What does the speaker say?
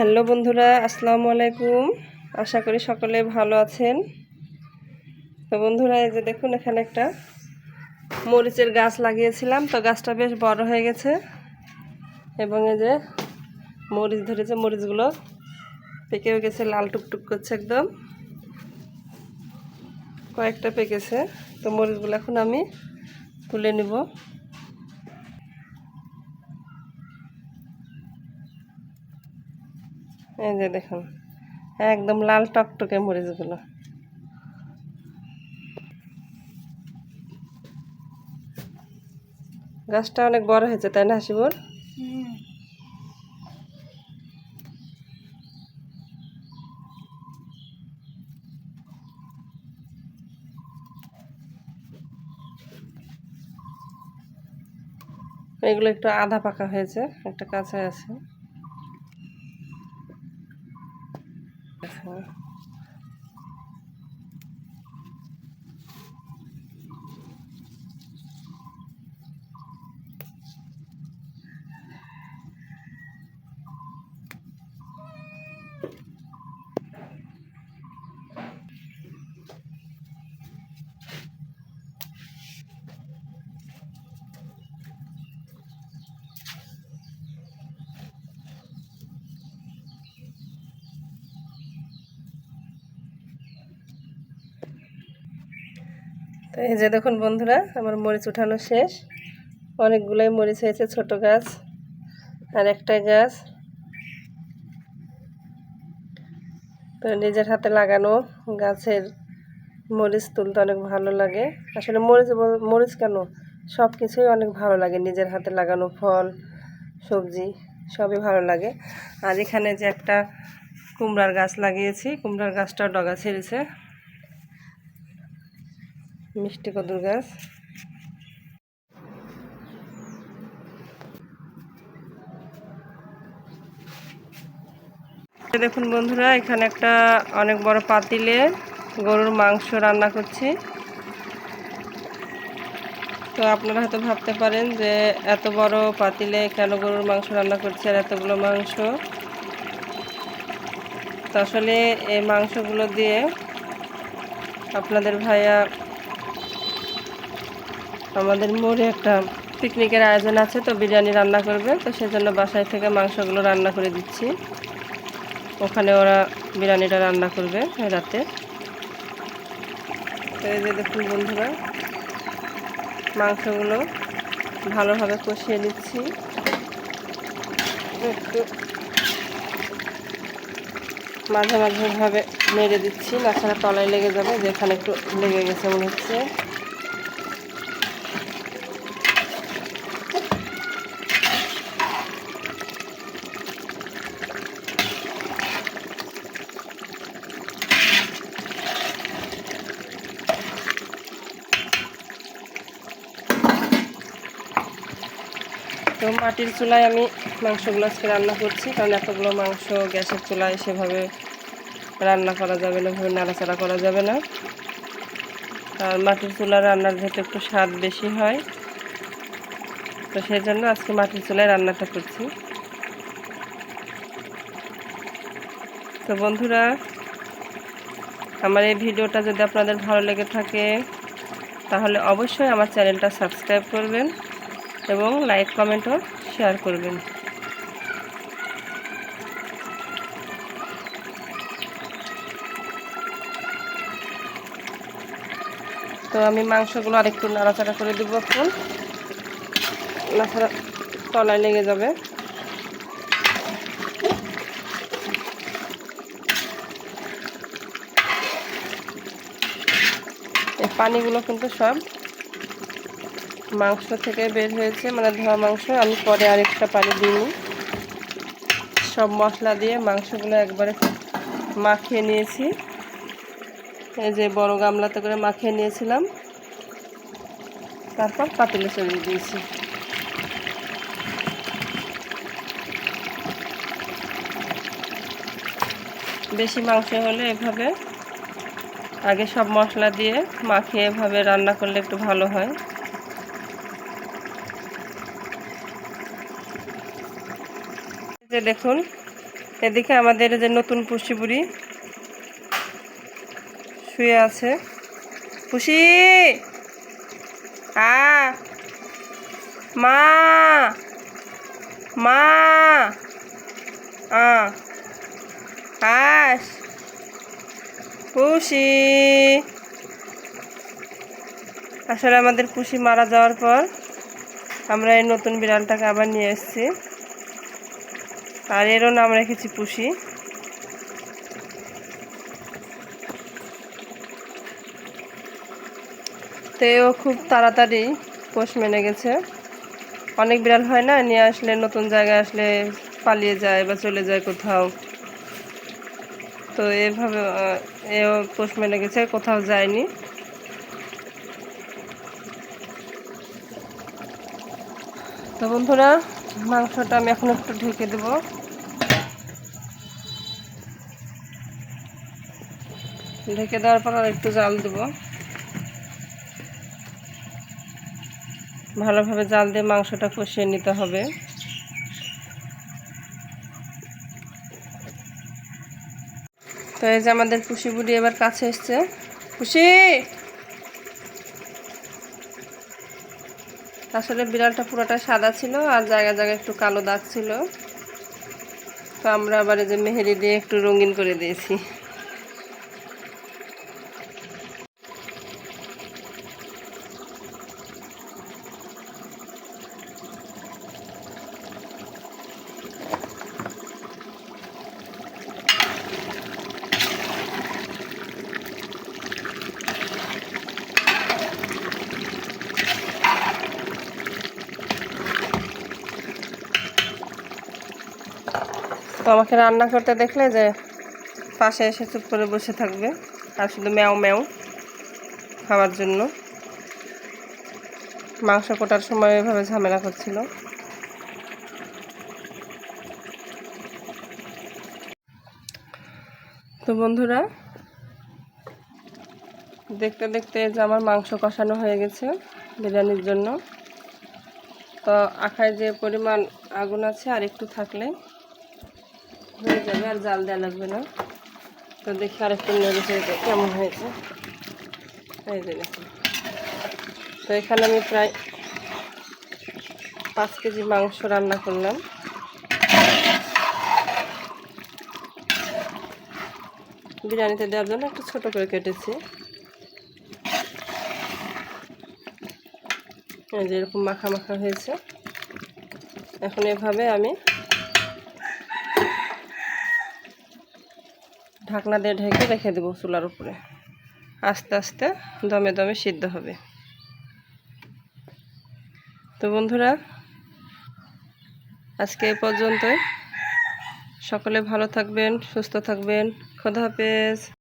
Hello বন্ধুরা, আসসালামু আলাইকুম। আশা করি সকলে ভালো আছেন। তো বন্ধুরা, এই যে দেখুন এখানে একটা মরিচের গাছ লাগিয়েছিলাম। তো গাছটা বেশ বড় হয়ে গেছে এবং এই যে মরিচ ধরেছে, মরিচগুলো পেকেও গেছে, লাল টুকটুক করছে একদম। কয়েকটা পেকেছে। তো মরিচগুলো এখন আমি তুলে নিব। এই যে দেখুন, একদম লাল টকটকে মরিচগুলো। গাছটা অনেক বড় হয়েছে, তাই না হাসিবুর এগুলো একটু আধা পাকা হয়েছে, একটা কাঁচা আছে। দেখো। এই যে দেখুন বন্ধুরা, আমার মরিচ উঠানো শেষ। অনেকগুলোই মরিচ হয়েছে, ছোট গাছ আর একটা গাছ। তো নিজের হাতে লাগানো গাছের মরিচ তুলতে অনেক ভালো লাগে। আসলে মরিচ মরিচ কেন? সব কিছুই অনেক ভালো লাগে, নিজের হাতে লাগানো ফল, সবজি, সবই ভালো লাগে। আর এখানে যে একটা কুমড়ার গাছ লাগিয়েছি, কুমড়ার গাছটাও ডগা ছেড়েছে। মিষ্টি কদুর গাছ। দেখুন বন্ধুরা, এখানে একটা অনেক বড় পাতিলে গরুর মাংস রান্না করছি। তো আপনারা হয়তো ভাবতে পারেন যে এত বড় পাতিলে কেন গরুর মাংস রান্না করছি আর এতগুলো মাংস? তো আসলে এই মাংসগুলো দিয়ে আপনাদের ভাইয়া আমাদের মোড়ে একটা পিকনিকের আয়োজন আছে, তো বিরিয়ানি রান্না করবে। তো সেজন্য বাসায় থেকে মাংসগুলো রান্না করে দিচ্ছি। ওখানে ওরা বিরিয়ানিটা রান্না করবে রাতে। তো এই যে দেখুন বন্ধুরা, মাংসগুলো ভালোভাবে কষিয়ে দিচ্ছি একটু মাঝে মাঝে ভাবে মেরে দিচ্ছি তাছাড়া তলায় লেগে যাবে, যেখানে একটু লেগে গেছে মনে হচ্ছে। তো মাটির চুলায় আমি মাংসগুলো আজকে রান্না করছি, কারণ এতগুলো মাংস গ্যাসের চুলায় সেভাবে রান্না করা যাবে না ভাবে নাড়াচাড়া করা যাবে না। আর মাটির চুলা রান্নার যেহেতু একটু স্বাদ বেশি হয়, তো সেই জন্য আজকে মাটির চুলায় রান্নাটা করছি। তো বন্ধুরা, আমার এই ভিডিওটা যদি আপনাদের ভালো লেগে থাকে, তাহলে অবশ্যই আমার চ্যানেলটা সাবস্ক্রাইব করবেন। এবং লাইক কমেন্টও শেয়ার করবেন। তো আমি মাংসগুলো আরেকটু নাড়াচাড়া করে দেবো এখন। নাড়াচাড়া তলায় লেগে যাবে। পানিগুলো কিন্তু সব মাংস থেকে বের হয়েছে মানে ধোয়া মাংস। আমি পরে আরেকটা পানি দিইনি সব মশলা দিয়ে মাংসগুলো একবারে মাখিয়ে নিয়েছি। এই যে বড় গামলাতে করে মাখিয়ে নিয়েছিলাম। তারপর পাতিলে চড়িয়ে দিয়েছি। বেশি মাংস হলে এভাবে আগে সব মশলা দিয়ে মাখিয়ে এভাবে রান্না করলে একটু ভালো হয়। যে দেখুন, এদিকে আমাদের যে নতুন পুষি বুড়ি শুয়ে আছে। পুষি! আ! মা! মা! আ! আস! পুষি! আসলে আমাদের পুষি মারা যাওয়ার পর আমরা এই নতুন বিড়ালটাকে আবার নিয়ে এসেছি। আর এরও নাম রেখেছি পুষি। তো এও খুব তাড়াতাড়ি পোষ মেনে গেছে। অনেক বিড়াল হয় না, নিয়ে আসলে নতুন জায়গায় আসলে পালিয়ে যায় বা চলে যায় কোথাও। তো এভাবে এও পোষ মেনে গেছে, কোথাও যায়নি। তো বন্ধুরা মাংসটা আমি এখন একটু ঢেকে দেব। ঢেকে দেওয়ার পর আর একটু জাল দেব। ভালোভাবে জাল দিয়ে মাংসটা কষিয়ে নিতে হবে। তো এই যে আমাদের পুষি বুড়ি এবার কাছে এসছে। পুষি আসলে বিড়ালটা পুরোটা সাদা ছিল আর জায়গা জায়গায় একটু কালো দাগ ছিল। তো আমরা আবার এই যে মেহেরি দিয়ে একটু রঙিন করে দিয়েছি। তো আমাকে রান্না করতে দেখলে যে পাশে এসে চুপ করে বসে থাকবে। আর শুধু ম্যাও ম্যাও খাওয়ার জন্য। মাংস কোটার সময় এভাবে ঝামেলা করছিল। তো বন্ধুরা, দেখতে দেখতে যে আমার মাংস কষানো হয়ে গেছে বিরিয়ানির জন্য। তো আখায় যে পরিমাণ আগুন আছে আর একটু থাকলে হয়ে যাবে আর জাল দেওয়া লাগবে না। তো দেখি আর একটু নেড়ে চেড়ে কেমন হয়েছে। এই যে দেখুন। তো এখানে আমি প্রায় পাঁচ কেজি মাংস রান্না করলাম। বিরিয়ানিতে দেওয়ার জন্য একটু ছোট করে কেটেছি। এই যে এরকম মাখা মাখা হয়েছে। এখন এভাবে আমি ঢাকনা দিয়ে ঢেকে রেখে দেবো চুলার উপরে। আস্তে আস্তে দমে দমে সিদ্ধ হবে। তো বন্ধুরা, আজকে এ পর্যন্তই। সকলে ভালো থাকবেন, সুস্থ থাকবেন। খোদা হাফেজ।